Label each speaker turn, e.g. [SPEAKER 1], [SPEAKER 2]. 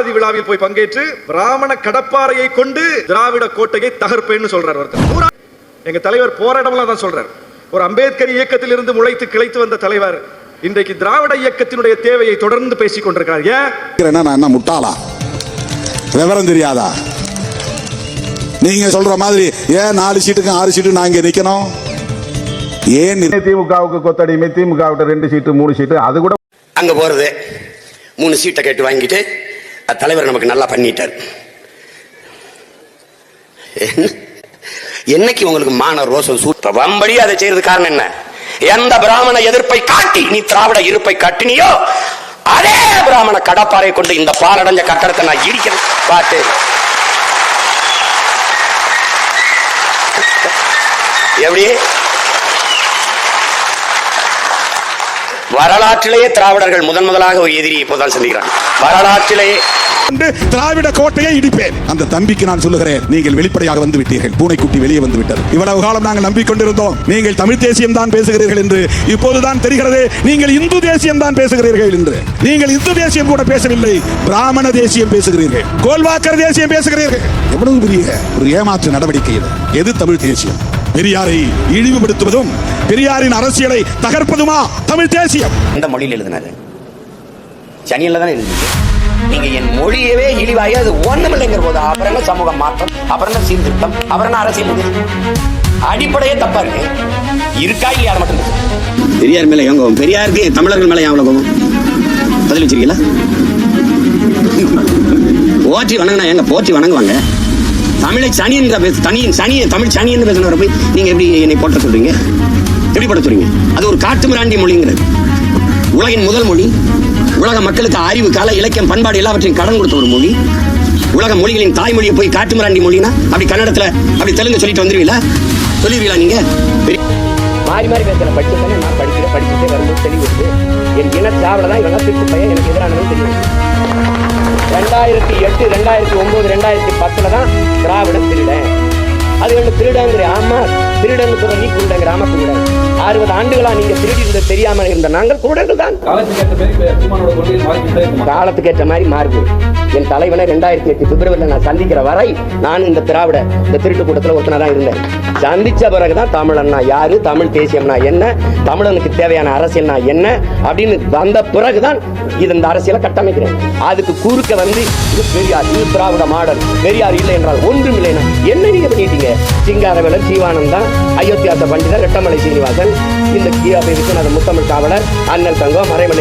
[SPEAKER 1] பாரதி விழாவில் போய் பங்கேற்று பிராமண கடப்பாறையை கொண்டு திராவிட கோட்டையை தகர்ப்பேன்னு சொல்றார் ஒருத்தர். எங்க தலைவர் போராடம்லாம் தான் சொல்றார். ஒரு அம்பேத்கர் இயக்கத்தில் இருந்து முளைத்து கிளைத்து வந்த தலைவர் இன்றைக்கு திராவிட இயக்கத்தினுடைய தேவையை தொடர்ந்து பேசிக் கொண்டிருக்கிறார். ஏன்?
[SPEAKER 2] நான் என்ன முட்டாளா? விவரம் தெரியாதா? நீங்க சொல்ற மாதிரி ஏன் நாலு சீட்டுக்கு ஆறு சீட்டு நான் இங்க நிக்கணும்? ஏன்
[SPEAKER 3] திமுகவுக்கு கொத்தடிமை திமுக ரெண்டு சீட்டு மூணு சீட்டு அது கூட
[SPEAKER 4] அங்க போறது மூணு சீட்டை கேட்டு வாங்கிட்டு தலைவர் நமக்கு நல்லா பண்ணிட்டார். என்னைக்கு உங்களுக்கு மான ரோசம் சூத்த வம்படி அதை செய்யறது காரணம் என்ன? எந்த பிராமண எதிர்ப்பை காட்டி நீ திராவிட இருப்பை காட்டினியோ அதே பிராமண கடப்பாறை கொண்டு இந்த பாலடைஞ்ச கட்டடத்தை நான் இடிக்கிறேன். பாட்டு. எப்படி? வரலாற்றிலேயே திராவிடர்கள் முதன் முதலாக ஒரு எதிரி இப்போதான் சந்திக்கிறாங்க. வரலாற்றிலேயே
[SPEAKER 2] என்று திராவிட கோட்டையை இடிப்பேன். அந்த தம்பிக்கு நான் சொல்லுகிறேன் நீங்கள் வெளிப்படையாக வந்து விட்டீர்கள். பூனைக்குட்டி வெளியே வந்து விட்டது. இவ்வளவு காலம் நாங்கள் நம்பிக்கொண்டிருந்தோம். நீங்கள் தமிழ் தேசியம் தான் பேசுகிறீர்கள் என்று இப்போதுதான் தெரிகிறது. நீங்கள் இந்து தேசியம் தான் பேசுகிறீர்கள் என்று. நீங்கள் இந்து தேசியம் கூட பேசவில்லை பிராமண தேசியம் பேசுகிறீர்கள் கோல்வாக்கர் தேசியம் பேசுகிறீர்கள். எவ்வளவு பெரிய ஒரு ஏமாற்று நடவடிக்கை இது. எது தமிழ் தேசியம்? பெரியாரை இழிவுபடுத்துவதும் பெரியாரின் அரசியலை தகர்ப்பதுமா தமிழ் தேசியம்?
[SPEAKER 4] எந்த மொழியில் எழுதினாரு. சனியில் தானே எழுதிச்சு நீங்க என் மொழியவே இழிவாகி அது ஒண்ணுமில்லைங்கிற போது அப்புறம் சமூக மாற்றம்? அப்புறம் சீர்திருத்தம்? அப்புறம் என்ன அரசியல் அடிப்படையே தப்பா இருக்கு. இருக்கா இல்லையா மட்டும்.
[SPEAKER 5] பெரியார் மேல எங்க பெரியாருக்கு தமிழர்கள் மேல எவ்வளவு கோவம் பதில் வச்சிருக்கீங்களா? போற்றி வணங்கினா எங்க போற்றி வணங்குவாங்க. தமிழை சனி என்ற பேச- தனி சனி தமிழ் சனி என்று பேசுனவரை போய் நீங்க எப்படி என்னை போட்ட சொல்றீங்க? எப்படி போட சொல்றீங்க. அது ஒரு காட்டு மிராண்டி மொழிங்கிறது. உலகின் முதல் மொழி உலக மக்களுக்கு அறிவு கால இலக்கியம் பண்பாடு எல்லாவற்றையும் கடன் கொடுத்த ஒரு மொழி. உலக மொழிகளின் தாய்மொழியை போய் காட்டு மிராண்டி மொழினா அப்படி கன்னடத்துல அப்படி தெலுங்கு சொல்லிட்டு வந்துருவீங்களா? சொல்லிடுவீங்களா நீங்க?
[SPEAKER 4] மாறி மாறி பேசுற படிச்சதானே நான் படிக்கிறேன் படிச்சுட்டே வரும்போது தெளிவு என் இன திராவிட தான் இவங்க பையன். எனக்கு ரெண்டாயிரத்தி எட்டு ரெண்டாயிரத்தி ஒன்பது ரெண்டாயிரத்தி பத்துல தான் திராவிடம் திருடன். அது வந்து திருடங்கிற ஆமா திருடன் சொல்ற நீ குருடங்கிற ஆமா குருடன். அறுபது ஆண்டுகளா நீங்க திருடி தெரியாம இருந்த நாங்கள் குருடர்கள் தான். காலத்துக்கு ஏற்ற மாதிரி மாறுது என் தலைவனை ரெண்டாயிரத்தி எட்டு பிப்ரவரியில் நான் சந்திக்கிற வரை நான் இந்த திராவிட இந்த திருட்டு கூட்டத்தில் ஒருத்தனா தான் இருந்தேன். சந்திச்ச பிறகுதான் தமிழன்னா யாரு தமிழ் தேசியம்னா என்ன தமிழனுக்கு தேவையான அரசியல்னா என்ன அப்படின்னு வந்த பிறகுதான் இது இந்த அரசியலை கட்டமைக்கிறேன். அதுக்கு குறுக்க வந்து இது பெரியார் இது திராவிட மாடல் பெரியார் இல்லை என்றால் ஒன்றும் இல்லைன்னா என்ன நீங்க பண்ணிட்டீங்க? சிங்காரவேலர் சீவானந்தா அயோத்தியாச பண்டிதர் ரெட்டமலை சீனிவாசன் இந்த கீழே விஸ்வநாத முத்தமிழ் காவலர் அண்ணல் தங்கம் மறைமலை